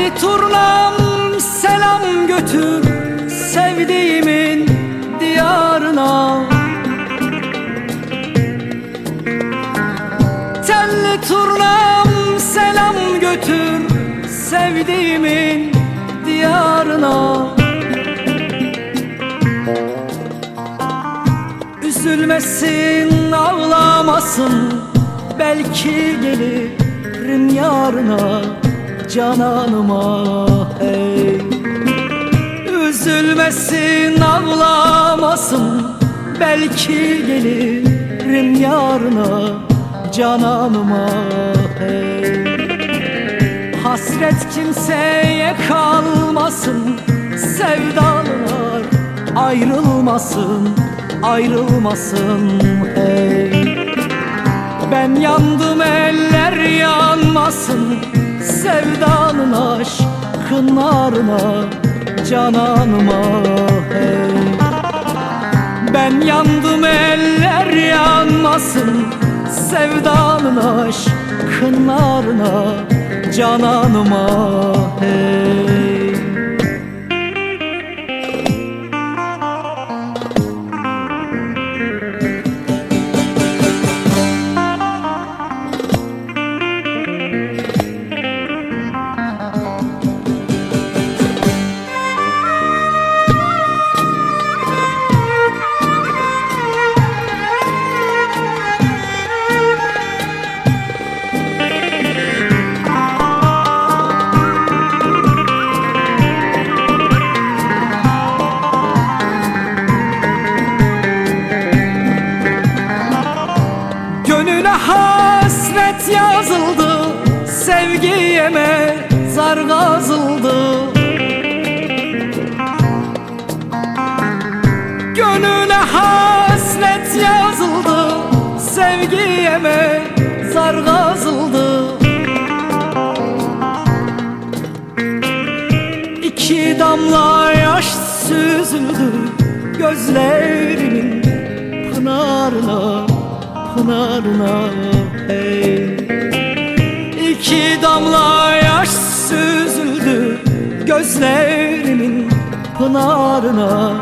Elli turnam selam götür Sevdiğimin diyarına. Telli turnam selam götür Sevdiğimin diyarına. Üzülmesin ağlamasın Belki gelirim yarına cananıma hey. Üzülmesin ağlamasın belki gelirim yarına cananıma hey. Hasret kimseye kalmasın sevdalılar ayrılmasın ayrılmasın hey. Ben yandım eller yanmasın aşkın narına cananıma hey. Ben yandım eller yanmasın sevdanın aşkın narına cananıma Sevgiye mezar kazıldı. Gönüle hasret yazıldı Sevgiye mezar kazıldı. İki damla yaş süzüldü Gözlerimin pınarına pınarına hey İki damla yaş süzüldü gözlerimin pınarına